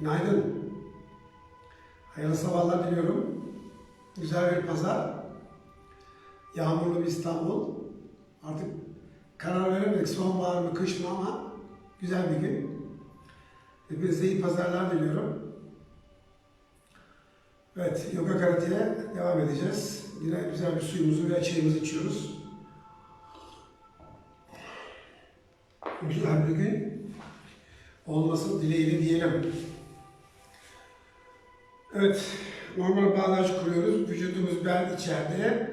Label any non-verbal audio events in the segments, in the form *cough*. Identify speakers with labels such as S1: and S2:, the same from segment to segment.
S1: Günaydın. Hayırlı sabahlar diliyorum. Güzel bir pazar. Yağmurlu bir İstanbul. Artık karar veremedik sonbahar mı kış mı ama güzel bir gün. Hepinize iyi pazarlar diliyorum. Evet, yoga karateye devam edeceğiz. Yine güzel bir suyumuzu ve çayımızı içiyoruz. Güzel bir gün olmasın dileğiyle diyelim. Evet, normal bağdaş kuruyoruz. Vücudumuz bel içeride,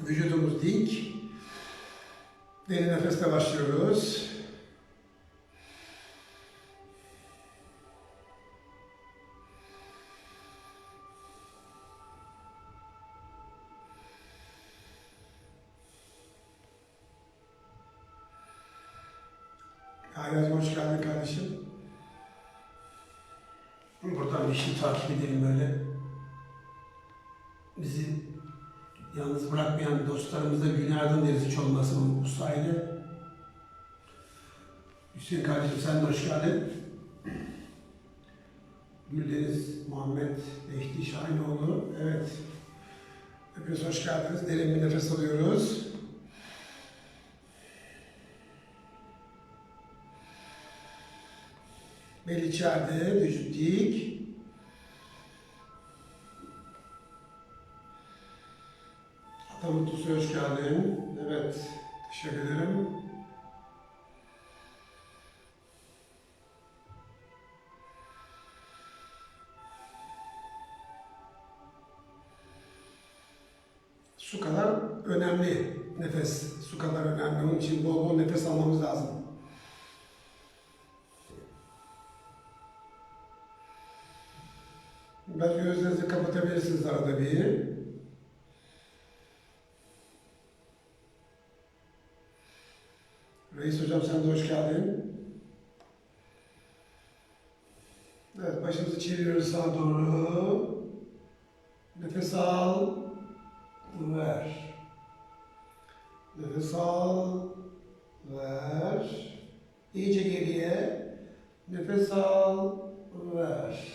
S1: vücudumuz dik. Derin nefesle başlıyoruz. Ayaz hoş geldin kardeşim. Buradan işi takip edelim böyle. Bizi yalnız bırakmayan dostlarımıza günaydın deriz hiç olmasın bu sayede. Hüseyin kardeşim sen de hoş geldin. Güldeniz, Muhammed, Mehdi Şahinoğlu. Evet. Hepiniz hoş geldiniz. Derin bir nefes alıyoruz. Bel içeride, vücut dik. Mutlusu hoş geldin. Evet, teşekkür ederim. Su kadar önemli nefes. Su kadar önemli. Onun için bol bol nefes almamız lazım. Biraz gözlerinizi kapatabilirsiniz arada bir. Reis hocam sen de hoş geldin. Evet başımızı çeviriyoruz sağa doğru. Nefes al. Ver. Nefes al. Ver. İyice geriye. Nefes al. Ver.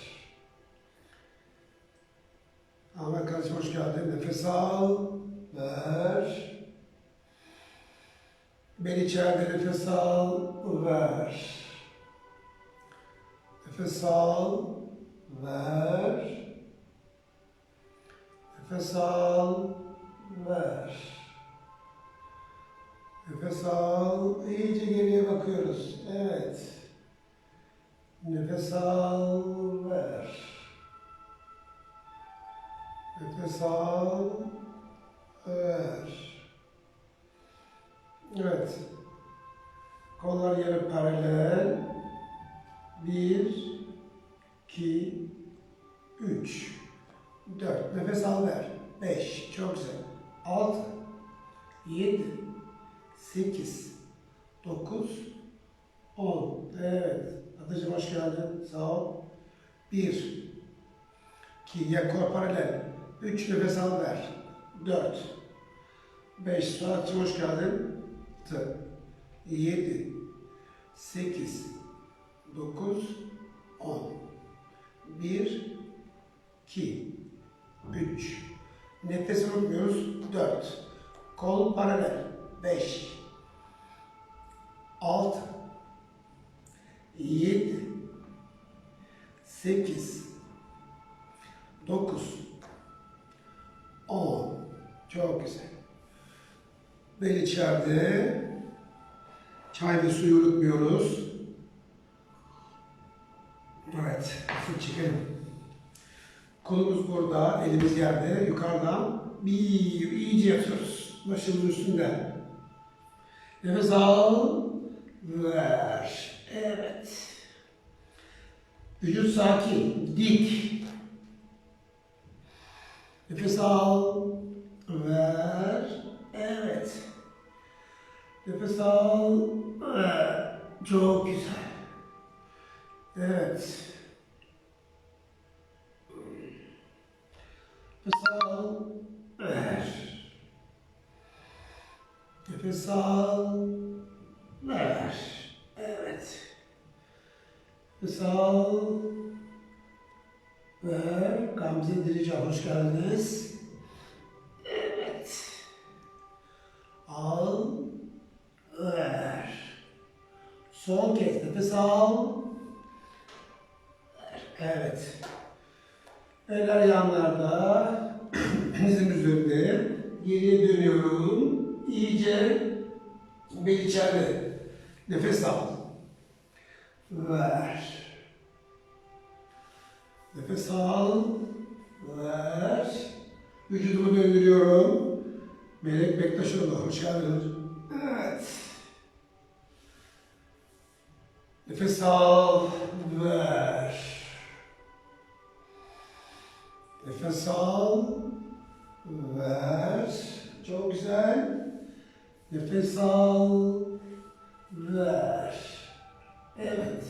S1: Ahmet kardeşim hoş geldin. Nefes al, ver. Bel içeride nefes al, ver. Nefes al, ver. Nefes al, ver. Nefes al, iyice geriye bakıyoruz. Evet. Nefes al, ver. Nefes al, ver. Evet. Kollar yarı paralel. Bir, iki, üç, dört. Nefes al ver. Beş. Çok güzel. Altı, yedi, sekiz, dokuz, on. Evet. Adacığım hoş geldin. Sağ ol. Bir, iki, yakor paralel. Üç nefes al ver. Dört. Beş. Suat'cığım hoş geldin. Tı. Yedi. Sekiz. Dokuz. On. Bir. iki, Üç. Nefes unutmuyoruz. Dört. Kol paralel. Beş. Altı. Yedi. Sekiz. 9 10 Çok güzel. Bel içeride. Çay ve suyu unutmuyoruz. Evet. Fırt çekelim. Kolumuz burada, elimiz yerde. Yukarıdan bir iyice yapıyoruz. Başımızın üstünde. Nefes al. Ver. Evet. Vücut sakin, dik. Nefes al, ver, evet. Nefes al. Çok güzel. Evet. Nefes al, ver. Nefes al, ver. Evet. Nefes al, Ve Gamze Dirican hoş geldiniz. İyice bel içeride. Nefes al. Ver. Nefes al. Ver. Vücudumu döndürüyorum. Melek Bektaşoğlu, hoş geldiniz. Evet. Nefes al. Ver. Nefes al. Ver. Çok güzel. Nefes al. Ver. Evet.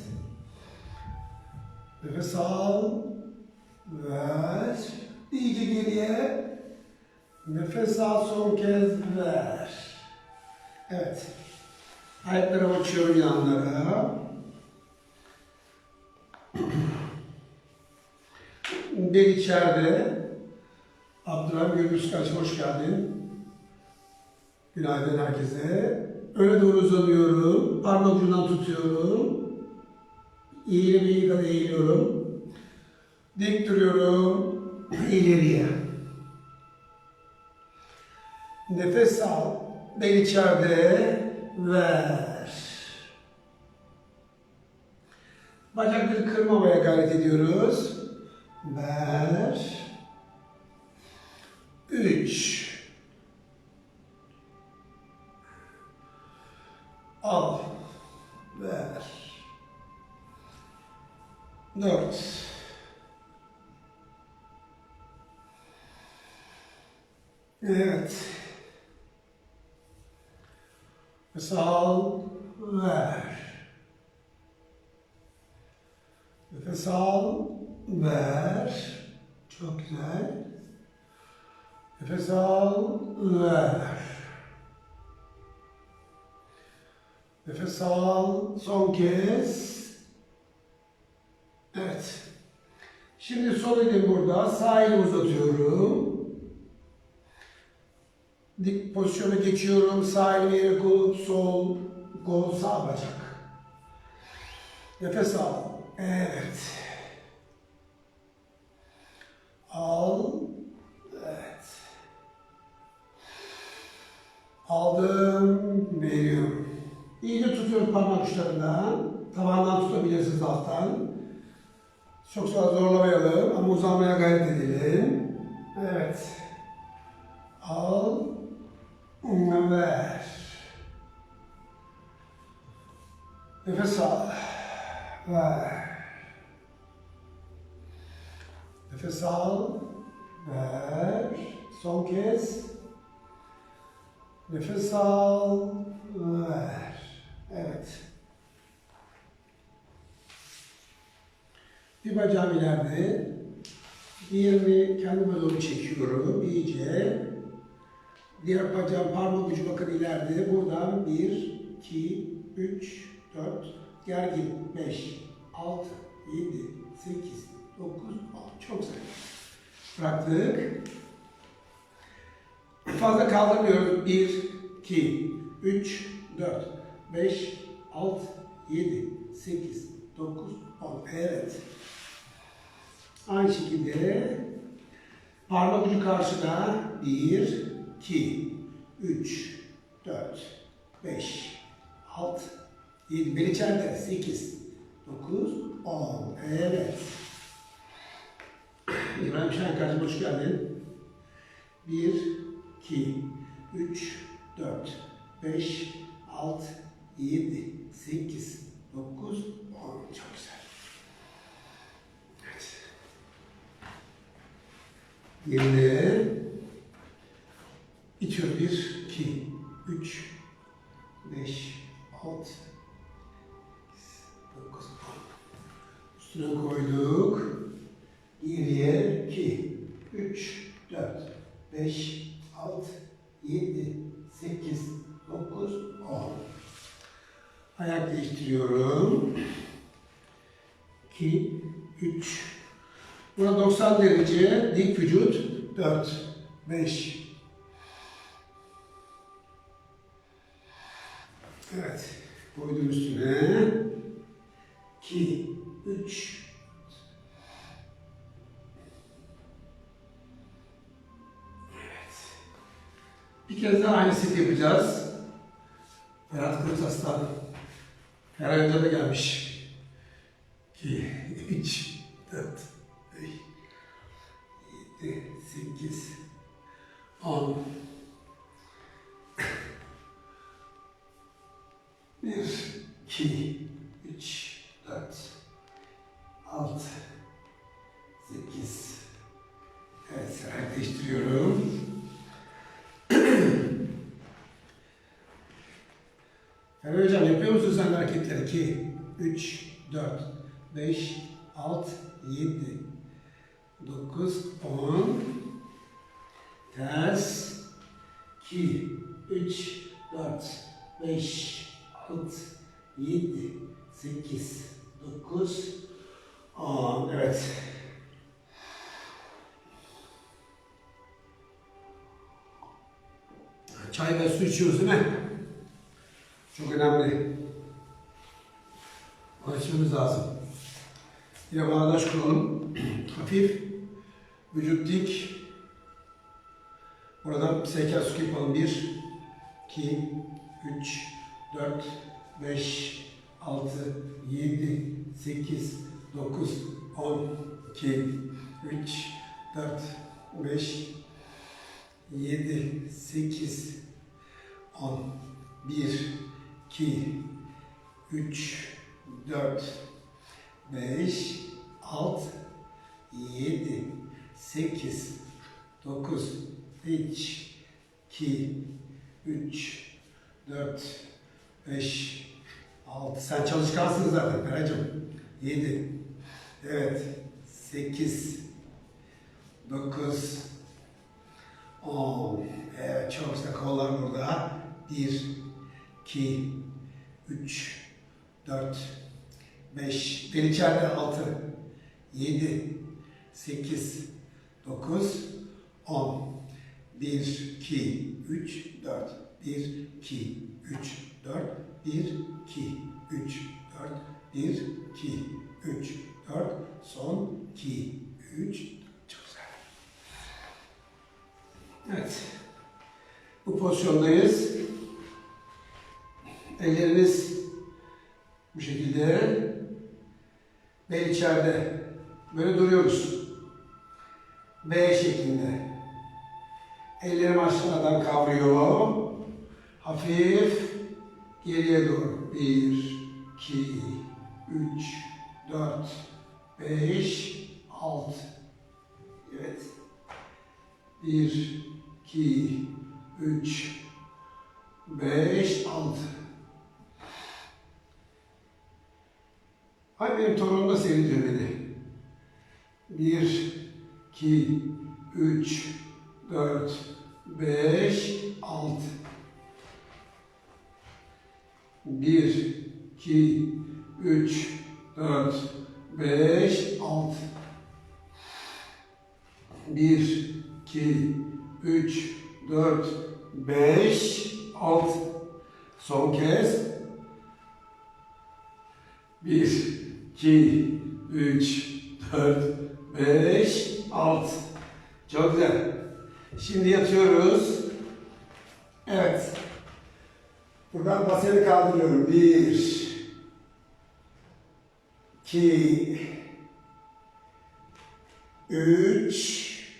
S1: Nefes al. Ver. İyice geriye. Nefes al son kez ver. Evet. Ayaklarımı açıyorum yanlara. *clears throat* Bel içeride. Abdurrahim Gürbüz kardeşim hoş geldin. Günaydın herkese. Öne doğru uzanıyorum. Parmak ucundan tutuyorum. Bir kadar eğiliyorum. Dik duruyorum. İleriye. Nefes al. Bel içeride. Ver. Bacakları kırmamaya gayret ediyoruz. Ver. Üç. 4 Evet. Nefes al, ver. Nefes al, ver. Çok güzel. Nefes al, ver. Nefes al, son kez. Evet. Şimdi sol elim burada, sağ elimi uzatıyorum. Dik pozisyona geçiyorum. Sağ elimi yere kol, sol, kol, sağ bacak. Nefes al. Evet. Al. Evet. Aldım. Veriyorum. İyice tutuyorum parmak uçlarından. Tavandan tutabilirsiniz alttan. Çok fazla zorlamayalım ama uzanmaya gayret edelim. Evet. Al. Ver. Nefes al. Ver. Nefes al. Ver. Son kez. Nefes al. Ver. Evet. Bir bacağım ileride. Diğerini kendime doğru çekiyorum iyice. Diğer bacağım parmak ucu bakın ileride. Buradan 1, 2, 3, 4, gergin 5, 6, 7, 8, 9, 10. Çok güzel. Bıraktık. Fazla kaldırmıyoruz. 1, 2, 3, 4, 5, 6, 7, 8, 9, 10. Evet. Aynı şekilde parmak ucu karşıda 1, 2, 3, 4, 5, 6, 7, bir içeride 8, 9, 10. Evet. İbrahim kardeşim hoş geldin. 1, 2, 3, 4, 5, 6, 7, 8, 9, 10. Çok güzel. Evet. Yerine itiyor. 1, Burada 90 derece dik vücut 4, 5. Evet. Koydum üstüne. 2, 3, Bir kez daha aynı set yapacağız. Ferhat Kırtas'tan. Her önce de gelmiş. 2, 3, Ferhat Hocam yapıyor musun sen hareketleri? 2, 3, 4, 5, 6, 7, 9, 10. Ters. 2, 3, 4, 5, 6, 7, 8, 9, 10. Evet. Çay ve su içiyoruz değil mi? Çok önemli. Açmamız lazım. Yine bağdaş kuralım. *clears throat* Hafif. Vücut dik. Buradan seker su yapalım. 1, 2, 3, 4, 5, 6, 7, 8, 9, 10, 2, 3, 4, 5, 7, 8, 10, 1, 2, 3, 4, 5, 6, 7, 8, 9, 3, 2, 3, 4, 5, 6. Sen çalışkansın zaten Feracığım. 7, evet, 8, 9, 10. Evet, çok işte kollar burada. 1, 2, 3, 4, 5. Ben içeride 6, 7, 8, 9, 10. 1, 2, 3, 4. 1, 2, 3, 4. 1, 2, 3, 4. 1, 2, 3, 4. Son 2, 3. Çok güzel. Evet. Bu pozisyondayız. Ellerimiz bu şekilde. Bel içeride. Böyle duruyoruz. B şeklinde. Ellerim aşağıdan kavruyor. Hafif geriye doğru. 1, 2, 3, 4, 5, 6. Evet. 1, 2, 3, 5, 6. benim torunum da seyrediyor beni. 1, 2, 3, 4, 5, 6. 1, 2, 3, 4, 5, 6. 1, 2, 3, 4, 5, 6. Son kez. 1, 2, 3, 4, 5, 6. Çok güzel. Şimdi yatıyoruz. Evet. Buradan baseni kaldırıyorum. 1, 2, 3,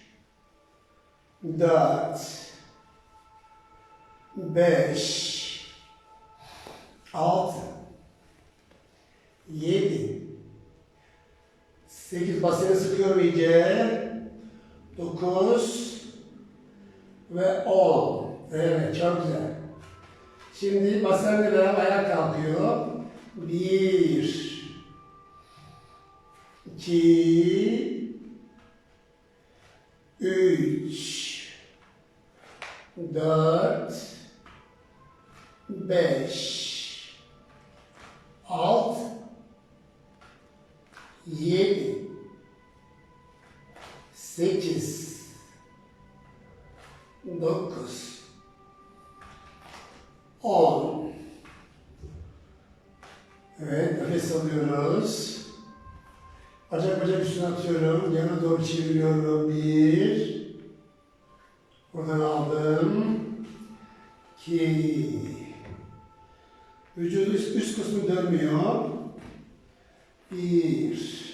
S1: 4, 5, 6, 7, 8 basını sıkıyorum iyice. 9 ve 10. Evet çok güzel. Şimdi basenle beraber ayağa kalkıyor. 1 2 3 4 5 6 yedi, sekiz, dokuz,
S2: on. Evet, nefes alıyoruz. Bacak bacak üstüne atıyorum, yana doğru çeviriyorum. Bir, buradan aldım. İki, vücudun üst, üst kısmı dönmüyor. Bir.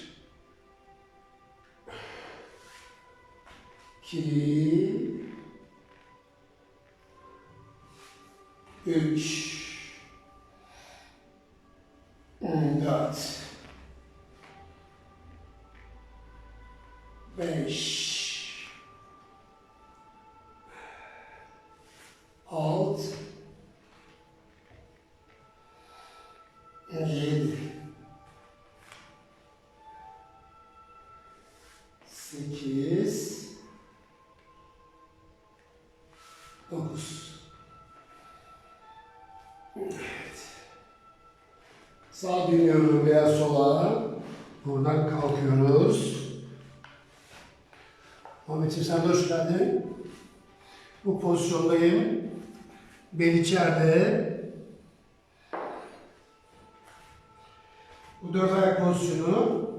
S2: İki. Üç. Sağa dönüyorum veya sola. Buradan kalkıyoruz. Ahmet'im sen hoş geldin. Bu pozisyondayım. Bel içeride. Bu dört ayak pozisyonu.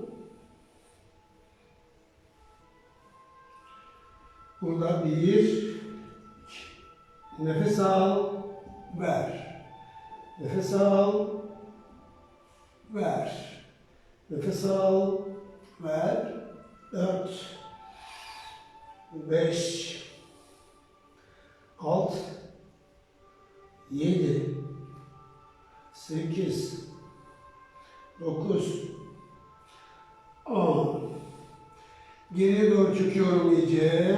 S2: Burada bir, nefes al, ver. Nefes al, ver. Nefes al, ver. Dört, beş, alt, yedi, sekiz, dokuz, on. Geriye doğru çöküyorum iyice.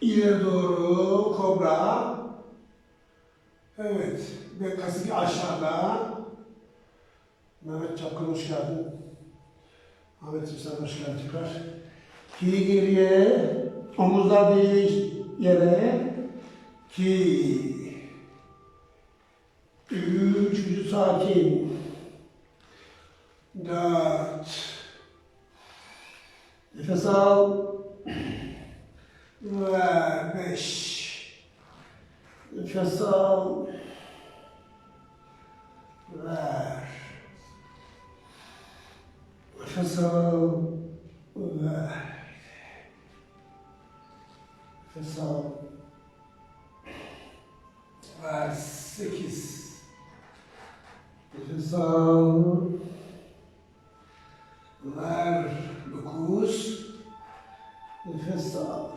S2: İleri doğru kobra. Evet. Ve kasık aşağıda. Mehmet Çapkın hoş geldin. Ahmetciğim sen hoş geldin tekrar. İki geriye. Omuzlar değil yere. İki. Üç. Vücut sakin. Dört. Nefes al. Ver. Beş. Nefes al. Ver. Nefes al. Ver. Nefes al. Ver. Sekiz. Nefes al. Ver. Dokuz. Nefes al.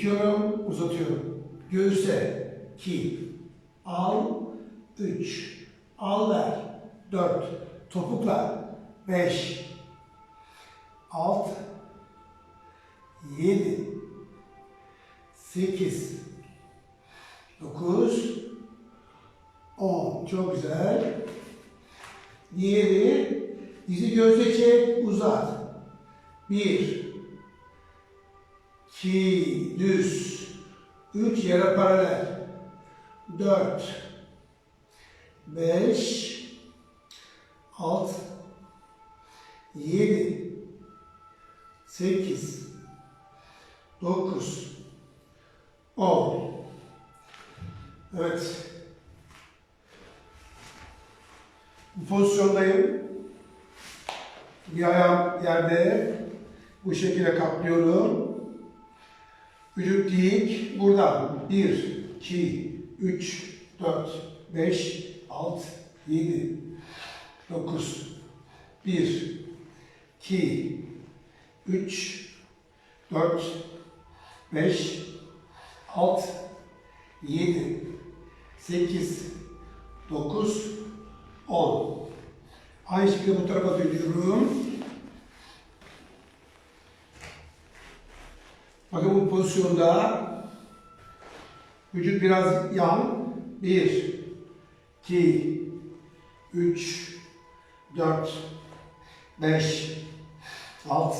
S2: Çekiyorum, uzatıyorum. Göğüse. iki. Al. Üç. Al ver. Dört. Topukla. Beş. Alt. Yedi. Sekiz. Dokuz. On. Çok güzel. Diğeri dizi gözle çek, uzat. Bir, iki, düz. Üç, yere paralel. Dört, beş, alt, yedi, sekiz, dokuz, on. Evet. Bu pozisyondayım. Bir ayağım yerde. Bu şekilde katlıyorum. Vücut dik. Buradan. 1, 2, 3, 4, 5, 6, 7, 9, 1, 2, 3, 4, 5, 6, 7, 8, 9, 10. Aynı şekilde bu tarafa dönüyorum. Bakın bu pozisyonda vücut biraz yan. 1, 2, 3, 4, 5, 6,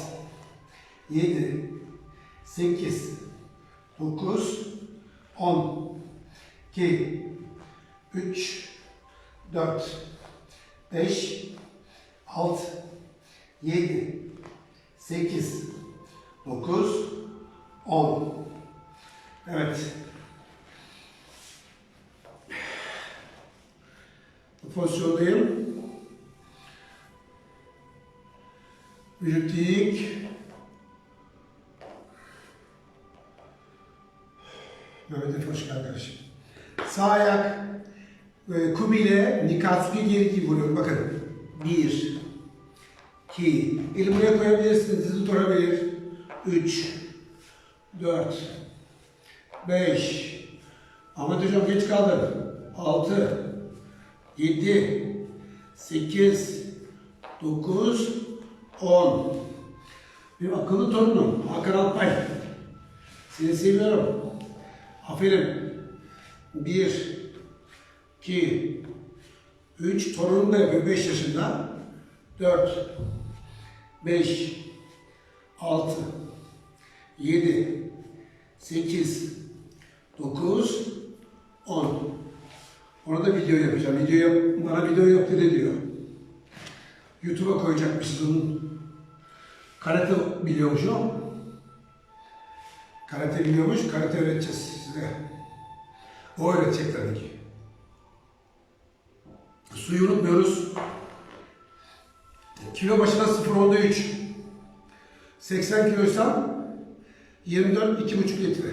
S2: 7, 8, 9, 10, 2, 3, 4, 5, 6, 7, 8, 9, 10. Evet. Bu pozisyondayım. Vücut dik. Mehmet Efe hoş kardeşim. Sağ ayak e, kubi ile Nikatsuki geri gibi vuruyorum. Bakın. Bir. iki. Eli buraya koyabilirsiniz. Dizi durabilir. Üç. Dört. Beş. Ahmet hocam geç kaldın. Altı. Yedi. Sekiz. Dokuz. On. Bir akıllı torunum. Hakan Alpay. Seni seviyorum. Aferin. Bir, iki, üç. Torunum da yapıyor. Beş yaşında. Dört, beş, altı, yedi, sekiz, dokuz, on. Ona da video yapacağım. Video yap, bana video yap dedi diyor. YouTube'a koyacakmışız onun. Karate biliyormuş o. Karate biliyormuş, karate öğreteceğiz size. O öğretecek tabii ki. Suyu unutmuyoruz. Kilo başına 0.3. 80 kiloysam 24 2,5 litre.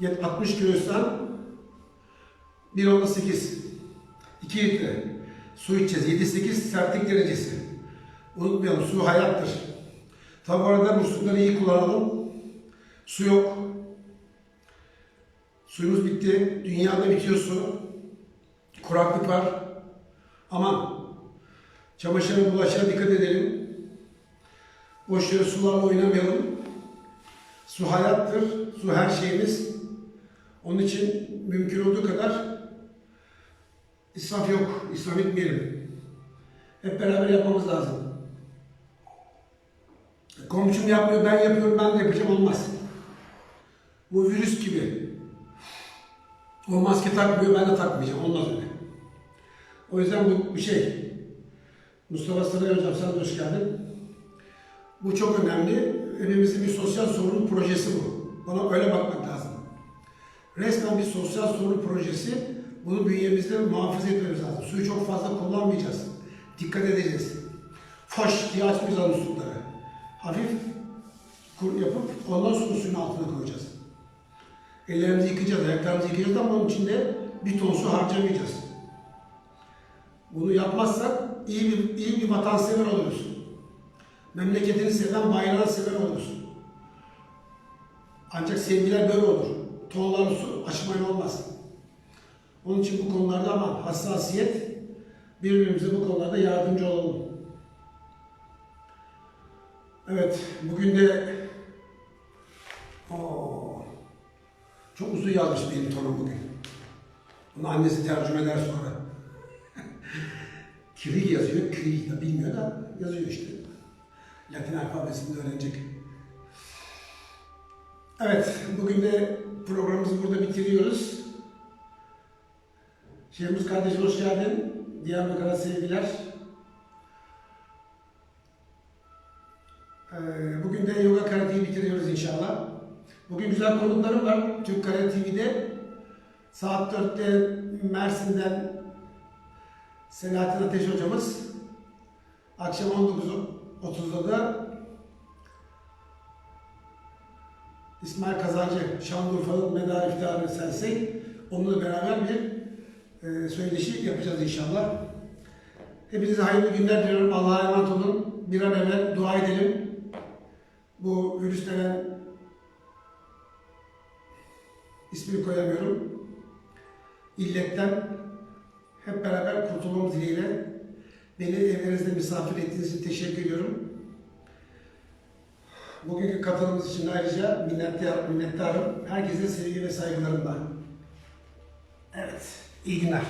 S2: Yet 60 kiloysam 1.8 2 litre. Su içeceğiz. 7-8 sertlik derecesi. Unutmayalım su hayattır. Bu arada muslukları iyi kullanalım. Su yok. Suyumuz bitti. Dünyada bitiyor su. Kuraklık var. Aman çamaşırın bulaşığa dikkat edelim. Boş yere sularla oynamayalım. Su hayattır. Su her şeyimiz. Onun için mümkün olduğu kadar israf yok. İsraf etmeyelim. Hep beraber yapmamız lazım. Komşum yapmıyor, ben yapıyorum, ben de yapacağım olmaz. Bu virüs gibi. O maske takmıyor, ben de takmayacağım. Olmaz öyle. O yüzden bu bir şey. Mustafa Saray Hocam sen hoş geldin. Bu çok önemli. Hepimizin bir sosyal sorumluluk projesi bu. Bana öyle bakmak lazım. Resmen bir sosyal sorumluluk projesi. Bunu bünyemizde muhafaza etmemiz lazım. Suyu çok fazla kullanmayacağız. Dikkat edeceğiz. Foş diye açmayacağız muslukları. Hafif kur yapıp ondan sonra suyun altına koyacağız. Ellerimizi yıkayacağız, ayaklarımızı yıkayacağız ama onun içinde bir ton su harcamayacağız. Bunu yapmazsak iyi bir, iyi bir vatansever oluruz. Memleketini seven, bayrağını sever oluruz. Ancak sevgiler böyle olur. Tonlarla su aşmayla olmaz. Onun için bu konularda ama hassasiyet, birbirimize bu konularda yardımcı olalım. Evet, bugün de Oo, çok uzun yazmış benim torun bugün. Bunu annesi tercüme eder sonra. *laughs* Kiri yazıyor, Kiri de bilmiyor da yazıyor işte. Latin alfabesini öğrenecek. Evet, bugün de programımızı burada bitiriyoruz. Şehmuz kardeşim hoş geldin. Diyarbakır'a sevgiler. Ee, Bugün de yoga karateyi bitiriyoruz inşallah. Bugün güzel konuklarım var Türk Karate TV'de. Saat 4'te Mersin'den Selahattin Ateş hocamız. Akşam 19.30'da da İsmail Kazancı, Şanlıurfa'nın Medar İftiharı Sensei. Onunla beraber bir e, söyleşi yapacağız inşallah. Hepinize hayırlı günler diliyorum. Allah'a emanet olun. Bir an evvel dua edelim. Bu virüs denen ismini koyamıyorum. İlletten hep beraber kurtulmamız dileğiyle beni evlerinizde misafir ettiğiniz için teşekkür ediyorum. Bugünkü katılımınız için ayrıca minnettar, minnettarım. Herkese sevgi ve saygılarımla. Evet, iyi günler.